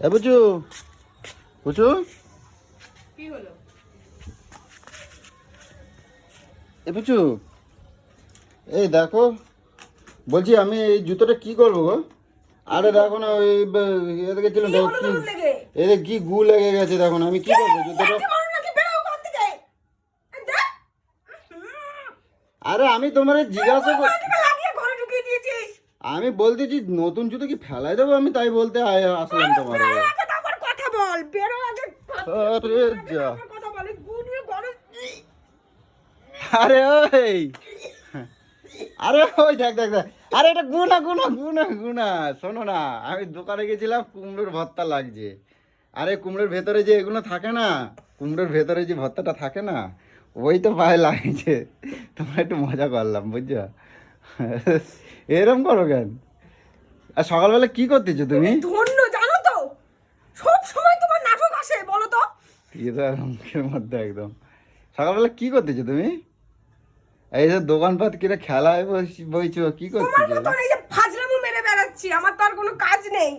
এ বুচু বুচু কি হলো? এ বুচু এই দেখো বলছি আমি এই জুতোটা কি করব গো? আরে দেখো না ওই এদিকে ছিল হলো কি গু লেগে গেছে দেখো আমি কি করব জুতোটা? আরে আমি তোমার জিজ্ঞাসা কর আমি বলতেছি নতুন জুতো কি ফেলাই দেবো? আমি তাই বলতে আয়- আসলাম তোমার কথা বল বেরো আগে। আরে যা। আরে ওই। আরে ওই দেখ দেখ দেখ। আরে এটা গুনা গুনা গুনা গুনা। শোনো না আমি দোকানে গেছিলাম কুমড়োর ভর্তা লাগছে। আরে কুমড়োর ভেতরে যে এগুলো থাকে না কুমড়োর ভেতরে যে ভর্তাটা থাকে না ওই তো পায়ে লাগছে। তোমরা একটু মজা করলাম বুঝছ? এরম করো কেন? আর সকালবেলা কি করতেছো তুমি? ধন্য জানো তো? সব সময় তোমার নাটক আসে বলো তো। তো মুখের মধ্যে একদম। সকালবেলা কি করতেছো তুমি? এই যে দোকানপাট কিনে খেলায় বস- বইছো কি তোমার করতেছো? মতন এই যে ফাজলামো মেরে বেড়াচ্ছি আমার তো আর কোনো কাজ নেই।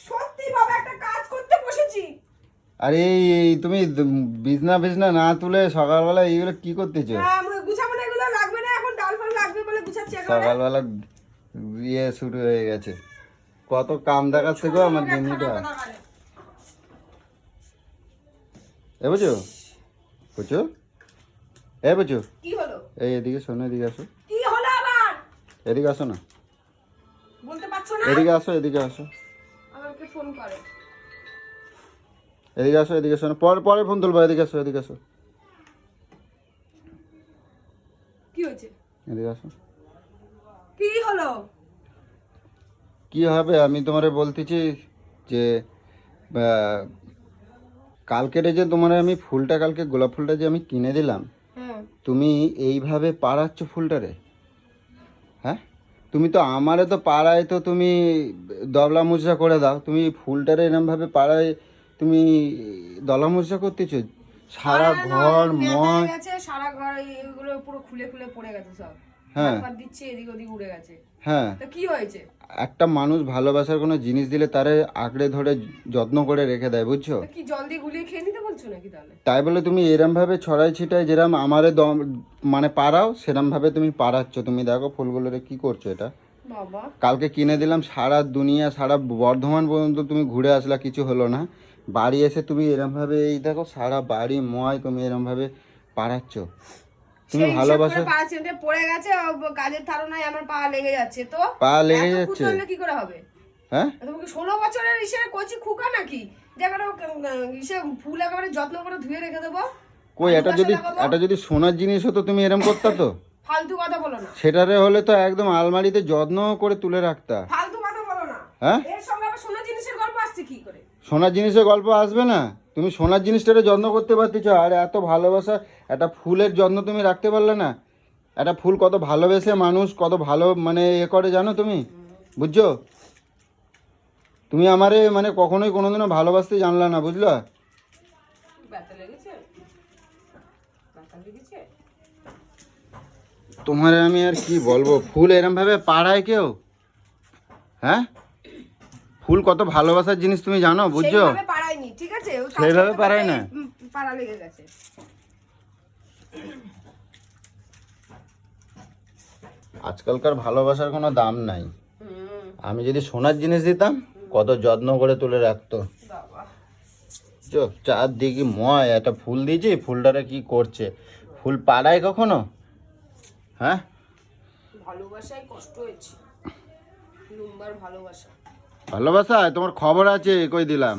সত্যি বাবা একটা কাজ করতে বসেছি। আরে তুমি বিছনা বিছনা না তুলে সকালবেলা এইগুলো কি করতেছো? হ্যাঁ, গুছাবো না এগুলো লাগবে না এখন ডাল ফাল লাগবে বলে গুছাচ্ছি একেবারে। সকালবেলা ইয়ে শুরু হয়ে গেছে। কত কাম দেখাচ্ছে গো আমার দিনটা এ বুঝো? বুঝো? এ বুঝো? এই এদিকে শোনো এদিকে আসো। এদিকে আসো না। এদিকে আসো এদিকে আসো। এদিকে আসো এদিকে শোনো। পরে পরে ফোন তুলবো এদিকে আসো এদিকে আসো। কি হয়েছে? এদিকে আসো। কি হলো? কি হবে? আমি তোমারে বলতেছি যে কালকের যে তোমার আমি ফুলটা কালকে গোলাপ ফুলটা যে আমি কিনে দিলাম হ্যাঁ। তুমি এইভাবে পাড়াচ্ছ ফুলটারে? হ্যাঁ? তুমি তো আমারে তো পাড়ায় তো তুমি দবলা মুচড়া করে দাও। তুমি ফুলটারে এরমভাবে পাড়ায় তুমি দলা মুচড়া করতেছো? সারা ঘর গেছে সারা ঘর এগুলো পুরো খুলে খুলে পড়ে গেছে সব। হ্যাঁ। দিচ্ছে এদিক ওদিক উড়ে গেছে। হ্যাঁ। তো কি হয়েছে? একটা মানুষ ভালোবাসার কোনো জিনিস দিলে তারে আঁকড়ে ধরে যত্ন করে রেখে দেয় বুঝছ? তো কি জল দিয়ে গুলিয়ে খেয়ে নিতে বলছো নাকি তাহলে? তাই বলে তুমি এরম ভাবে ছড়াই ছিটাই যেরম আমারে দম মানে পাড়াও সেরম ভাবে তুমি পাড়াচ্ছ। তুমি দেখো ফুলগুলোরে কি করছ এটা? বাবা। কালকে কিনে দিলাম সারা দুনিয়া সারা বর্ধমান পর্যন্ত তুমি ঘুরে আসলা কিছু হলো না। বাড়ি এসে তুমি এরম ভাবে এই দেখো সারা বাড়ি ময় তুমি এরম ভাবে পাড়াচ্ছ। তুমি ভালোবাসো পা চেটে পড়ে গেছে কাজের ধারণায় আমার পা লেগে যাচ্ছে। তো পা লেগে যাচ্ছে। কি করে হবে? হ্যাঁ? তোমাকে ষোলো বছরের ইসে কচি খুকা নাকি? যে একেবারে ইসে ফুল একেবারে যত্ন করে ধুয়ে রেখে দেবো। কই এটা যদি এটা যদি সোনার জিনিস হতো তুমি এরম করতা তো? ফালতু কথা বলো না। সেটারে হলে তো একদম আলমারিতে যত্ন করে তুলে রাখতা। ফালতু কথা বলো না। হ্যাঁ? এর সঙ্গে আবার সোনা জিনিসের গল্প আসছে কি করে? সোনার জিনিসের গল্প আসবে না? তুমি সোনার জিনিসটারে যত্ন করতে পারতেছ আর এত ভালোবাসা একটা ফুলের যত্ন তুমি রাখতে পারলে না। একটা ফুল কত ভালোবেসে মানুষ কত ভালো মানে এ করে জানো তুমি? বুঝছ? তুমি আমারে মানে কখনোই কোনোদিনও ভালোবাসতে জানলা না বুঝলা? তোমারে আমি আর কি বলব? ফুল এরম ভাবে পাড়ায় কেউ? হ্যাঁ? ফুল কত ভালোবাসার জিনিস তুমি জানো বুঝছ? ঠিক আছে? সেইভাবে পারায় না? পাড়া লেগে গেছে। আজকালকার ভালোবাসার কোনো দাম নাই। আমি যদি সোনার জিনিস দিতাম কত যত্ন করে তুলে রাখতো। চারদিকে ময় একটা ফুল দিয়েছি ফুলটারে কি করছে? ফুল পাড়ায় কখনো? হ্যাঁ? ভালোবাসায় কষ্ট হয়েছে। ভালোবাসা। ভালোবাসা তোমার খবর আছে কই দিলাম?